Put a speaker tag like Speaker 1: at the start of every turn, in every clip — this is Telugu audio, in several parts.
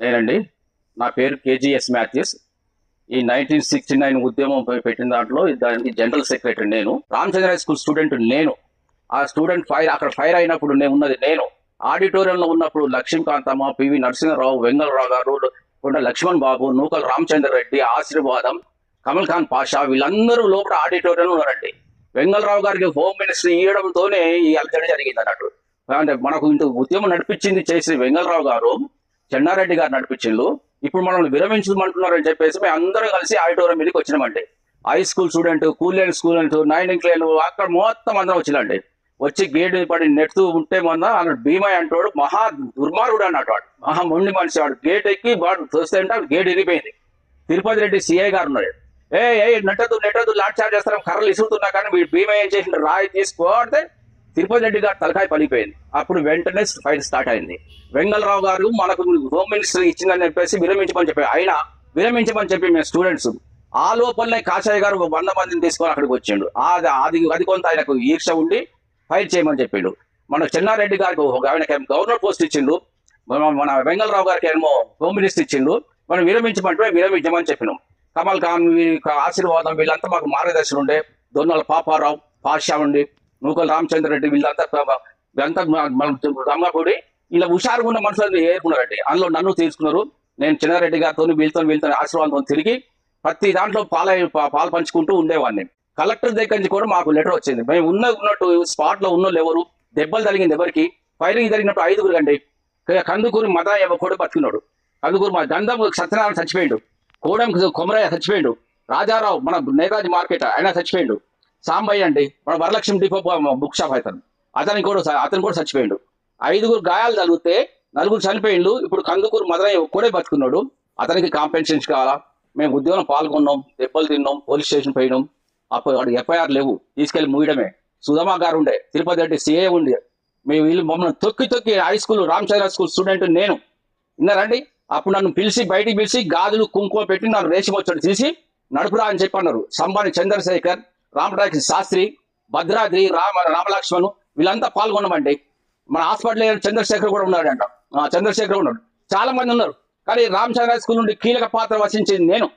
Speaker 1: నేనండి. నా పేరు కేజీఎస్ మాథ్యూస్. ఈ నైన్టీన్ సిక్స్టీ నైన్ ఉద్యమం పెట్టిన దాంట్లో దానికి జనరల్ సెక్రటరీ నేను. రామచంద్ర హై స్కూల్ స్టూడెంట్ నేను. ఆ స్టూడెంట్ ఫైర్ అక్కడ ఫైర్ అయినప్పుడు నేను ఉన్నది నేను. ఆడిటోరియంలో ఉన్నప్పుడు లక్ష్మీకాంతమ్మ పివి నరసింహరావు వెంగళరావు గారు కొండ లక్ష్మణ్ బాబు నూకల్ రామచంద్ర రెడ్డి ఆశీర్వాదం కమల్ ఖాన్ పాషా వీళ్ళందరూ లోపల ఆడిటోరియంలో ఉన్నారండి. వెంగళరావు గారికి హోమ్ మినిస్టర్ ఇవ్వడంతోనే ఈ అలజడి జరిగింది అన్నట్టు అంటే మనకు ఇంత ఉద్యమం నడిపించింది చేసి వెంగళరావు గారు చెన్నారెడ్డి గారు నడిపించిండ్రు. ఇప్పుడు మనల్ని విరమించమంటున్నారని చెప్పేసి మేము అందరం కలిసి ఆడిటోరియం మీదకి వచ్చినామండి. హై స్కూల్ స్టూడెంట్ కూలియన్ స్టూడెంట్ నైన్ క్లేన్ అక్కడ మొత్తం అందరం వచ్చినండి వచ్చి గేట్ పడి నెడుతూ ఉంటే మొన్న అన్నాడు భీమా అంటాడు మహా దుర్మార్గుడు అన్నాడు వాడు. మహా మొండి మనిషి వాడు. గేట్ ఎక్కి వాడు చూస్తే అంటే గేట్ ఇరిగిపోయింది. తిరుపతి రెడ్డి సిఐ గారు ఉన్నాడు. ఏ ఏ నెట్టదు నెట్టదు లాట్ చార్జ్ చేస్తాం కర్రలు ఇసురుతున్నా కానీ వీడు భీమా ఏం చేసిన రాయి తీసుకోడితే తిరుపతి రెడ్డి గారు తలకాయ పడిపోయింది అప్పుడు వెంటనే ఫైట్ స్టార్ట్ అయింది. వెంగళరావు గారు మనకు హోమ్ మినిస్టర్ ఇచ్చిందని చెప్పేసి విరమించమని చెప్పి ఆయన విరమించమని చెప్పి మేము స్టూడెంట్స్ ఆ లోపలనే కాషాయ గారు ఒక వంద మందిని తీసుకొని అక్కడికి వచ్చిండు. అది అది అది కొంత ఆయనకు ఈర్ష ఉండి ఫైట్ చేయమని చెప్పిండు. మన చెన్నారెడ్డి గారికి ఒక ఆయనకి గవర్నర్ పోస్ట్ ఇచ్చిండు. మన వెంగళరావు గారికి ఏమో హోమ్ మినిస్టర్ ఇచ్చిండు. మనం విరమించమంటే విరమించమని చెప్పినాం. కమల్ ఖాన్ ఆశీర్వాదం వీళ్ళంతా మాకు మార్గదర్శనం ఉండే దొన్నల పాపారావు పాషా ఉండి నూకల్ రామచంద్ర రెడ్డి వీళ్ళంతా వీళ్ళంతా మన ఇలా హుషారుగా ఉన్న మనుషులు ఏరుకున్నారండి. అందులో నన్ను తీసుకున్నారు. నేను చిన్నారెడ్డి గారితో వీళ్ళతో వీళ్ళతో ఆశీర్వాదంతో తిరిగి ప్రతి దాంట్లో పాల పాలు పంచుకుంటూ ఉండేవాడిని. కలెక్టర్ దగ్గర నుంచి కూడా మాకు లెటర్ వచ్చింది. మేము ఉన్న ఉన్నట్టు స్పాట్లో ఉన్న ఎవరు? దెబ్బలు తగిలింది ఎవరికి? ఫైరింగ్ జరిగినట్టు ఐదుగురు అండి కందుకూరి మద కూడా బతుకున్నాడు కందుకూరు మా గంధం సత్యనారాయణ చచ్చిపోయాడు. కోడం కొమరయ్య చచ్చిపోయాడు. రాజారావు మన నేతాజీ మార్కెట్ ఆయన చచ్చిపోయాడు. సాంబయ్య అండి మన వరలక్ష్మి డిపో బుక్ షాప్ అతను. అతనికి కూడా అతను కూడా చచ్చిపోయిండు. ఐదుగురు గాయాలు తగిలితే నలుగురు చనిపోయిండు. ఇప్పుడు కందుకూరు మదనయ్య ఒక్కడే బతుకున్నాడు. అతనికి కాంపెన్సేషన్ కావాలా? మేము ఉద్యోగం పాల్గొన్నాం దెబ్బలు తిన్నాం పోలీస్ స్టేషన్ పోయినాం. అప్పుడు అక్కడ ఎఫ్ఐఆర్ లేవు. తీసుకెళ్ళి మూయడమే. సుధమా గారు ఉండే తిరుపతి రెడ్డి సిఏ ఉండే. మేము వీళ్ళు మమ్మల్ని తొక్కి తొక్కి high school Ramachandra school student నేను. విన్నారండి? అప్పుడు నన్ను పిలిచి బయటికి పిలిచి గాజులు కుంకుమ పెట్టి నన్ను రేషం వచ్చాడు. తీసి నడుపురా అని చెప్పి అన్నారు. సంబాని చంద్రశేఖర్ రామరాజు శాస్త్రి భద్రాద్రి రామ రామలక్ష్మణ్ వీళ్ళంతా పాల్గొన్నామండి మన హాస్పిటల్ చంద్రశేఖర్ కూడా ఉన్నాడంట. చంద్రశేఖర్ ఉన్నాడు. చాలా మంది ఉన్నారు. కానీ రామచంద్ర స్కూల్ నుండి కీలక పాత్ర వహించింది నేను.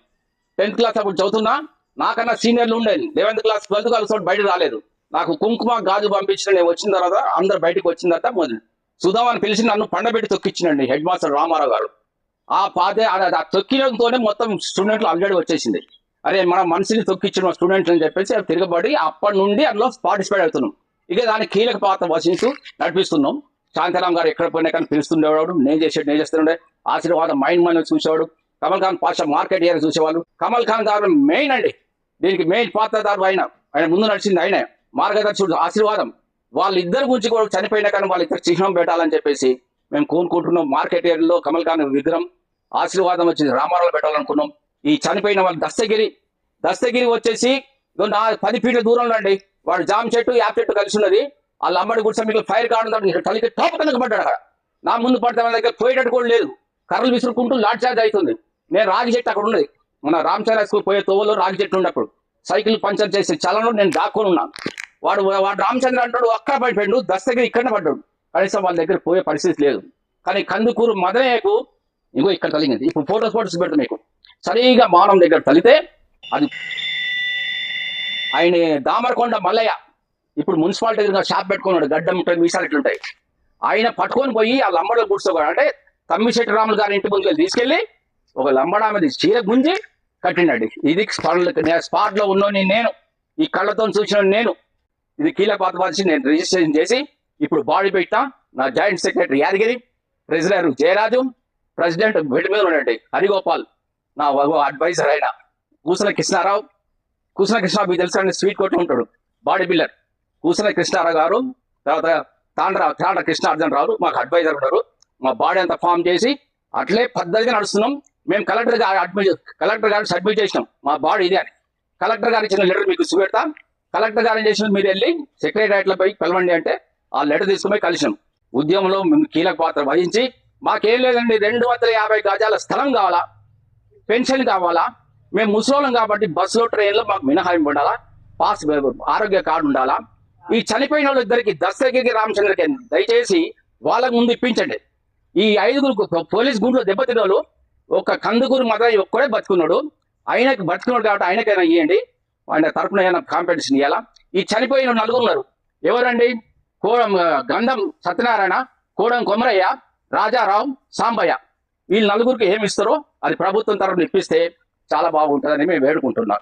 Speaker 1: టెన్త్ క్లాస్ అప్పుడు చదువుతున్నా. నాకన్నా సీనియర్లు ఉండేది. లెవెన్త్ క్లాస్ ట్వెల్త్ క్లాస్ బయట రాలేదు. నాకు కుంకుమ గాజు పంపించిన నేను వచ్చిన తర్వాత అందరు బయటకు వచ్చిన తర్వాత మొదలు. సుధామని పిలిచి నన్ను పండబెట్టి తొక్కించినండి హెడ్ మాస్టర్ రామారావు గారు. ఆ పాదే ఆ- ఆ తొక్కినంతోనే మొత్తం స్టూడెంట్లు అల్జడి వచ్చేసింది. అరే మన మనిషిని తొక్కిచ్చిన స్టూడెంట్ అని చెప్పేసి అది తిరగబడి అప్పటి నుండి అందులో పార్టిసిపేట్ అవుతున్నాం. ఇక దాని కీలక పాత్ర వహిస్తూ నడిపిస్తున్నాం. శాంతారాం గారు ఎక్కడ పోయినా కానీ పిలుస్తుండేవాడు నేను చేసేది నేను చేస్తుండే. ఆశీర్వాదం మైండ్ మైండ్ చూసేవాడు. కమల్ ఖాన్ పాషా మార్కెట్ ఏరియా చూసేవాళ్ళు. కమల్ ఖాన్ గారు మెయిన్ అండి. దీనికి మెయిన్ పాత్రదారు ఆయన. ఆయన ముందు నడిచింది ఆయనే. మార్గదర్శకుడు ఆశీర్వాదం. వాళ్ళిద్దరి గురించి కూడా చనిపోయినా కానీ వాళ్ళిద్దరు చిహ్నం పెట్టాలని చెప్పేసి మేము కోరుకుంటున్నాం. మార్కెట్ ఏరియాలో కమల్ ఖాన్ విగ్రహం. ఆశీర్వాదం వచ్చింది. రామారావు పెట్టాలనుకున్నాం. ఈ చనిపోయిన వాళ్ళు దస్తగిరి దస్తగిరి వచ్చేసి నా పది ఫీట్ల దూరంలో అండి. వాడు జామ చెట్టు యాప్ చెట్టు కలిసి ఉన్నది. వాళ్ళ అమ్మడి గుడిసె మీకు ఫైర్ కావడం తలకి టాప్ కనుక పడ్డాడు అక్కడ. నా ముందు పడితే వాళ్ళ దగ్గర పోయేటట్టు కూడా లేదు. కర్రలు విసురుకుంటూ లాడ్ ఛార్జ్ అవుతుంది. నేను రాగి చెట్టు అక్కడ ఉన్నది. మన రామచంద్ర స్కూల్ పోయే తోవలో రాగి చెట్టు ఉండప్పుడు సైకిల్ పంచర్ చేసే చలంలో నేను దాక్కొని ఉన్నాను. వాడు వాడు రామచంద్ర అంటాడు అక్కడ పడిపోయాడు దస్తగిరి ఇక్కడనే పడ్డాడు. కనీసం వాళ్ళ దగ్గర పోయే పరిస్థితి లేదు. కానీ కందుకూరు మదనయ్యకు ఇంకో ఇక్కడ తలిగింది ఇప్పుడు ఫోటోస్ ఫోటోస్ పెడతా మీకు. సరిగా మానం దగ్గర తలితే అది ఆయన దామరకొండ మల్లయ్య. ఇప్పుడు మున్సిపాలిటీ దగ్గర షాప్ పెట్టుకున్నాడు గడ్డం ఉంటుంది మీసాలు ఇట్లుంటాయి ఆయన పట్టుకొని పోయి ఆ లంబడలు కూర్చోగా అంటే తమ్మిశెట్టి రాములు గారి ఇంటి ముందుకు తీసుకెళ్ళి ఒక లంబడా మీద చీర గుంజి కట్టినాడు ఇది స్పాట్లో ఉన్నోని నేను ఈ కళ్ళతో చూసిన నేను. ఇది కీలక పాత వహించి నేను రిజిస్ట్రేషన్ చేసి ఇప్పుడు బాడీ పెట్టా. నా joint secretary Yadagiri treasurer Jayaraju president bed మీద ఉండండి. హరిగోపాల్. నా అడ్వైజర్ అయిన కూసల కృష్ణారావు కూసల కృష్ణ మీకు తెలుసు స్వీట్ కొట్టు ఉంటాడు బాడీ బిల్డర్. కూసల కృష్ణారావు గారు తర్వాత తాండ్ర తాండ్ర కృష్ణార్జున రావు మాకు అడ్వైజర్ ఉన్నారు. మా బాడీ అంతా ఫామ్ చేసి అట్లే పద్ధతిగా నడుస్తున్నాం. మేము కలెక్టర్ గారు అడ్మిట్ కలెక్టర్ గారు సబ్మిట్ చేసినాం. మా బాడీ ఇది అని. కలెక్టర్ గారు ఇచ్చిన లెటర్ మీకు చూపెడతాం. కలెక్టర్ గారు ఏం చేసిన మీరు వెళ్ళి సెక్రటరియట్లో పోయి కలవండి అంటే ఆ లెటర్ తీసుకుపోయి కలిసినాం. ఉద్యమంలో మేము కీలక పాత్ర వహించి మాకేం లేదండి రెండు వందల యాభై గజాల స్థలం కావాలా? పెన్షన్ కావాలా? మేము ముసలోళ్ళం కాబట్టి బస్సులో ట్రైన్లో మాకు మినహాయింపు ఉండాలా? పాస్ ఆరోగ్య కార్డు ఉండాలా? ఈ చనిపోయిన వాళ్ళు ఇద్దరికి రామచంద్రకి దయచేసి వాళ్ళకు ముందు ఇప్పించండి. ఈ ఐదుగురు పోలీస్ గుంట్లో దెబ్బతిన్న వాళ్ళు ఒక కందుకూరు మదయ్య ఒక్కడే బతుకున్నాడు. ఆయనకి బతుకున్నాడు కాబట్టి ఆయనకైనా ఇవ్వండి ఆయన తరపున ఏమైనా కాంపిటీషన్ ఇవ్వాలా ఈ చనిపోయిన నలుగురు ఉన్నారు. ఎవరండి? కోడం గంధం సత్యనారాయణ కోడం కొమరయ్య రాజారావు సాంబయ్య. వీళ్ళు నలుగురికి ఏమి ఇస్తారో అది ప్రభుత్వం తరఫున ఇప్పిస్తే చాలా బాగుంటుందని మేము వేడుకుంటున్నాం.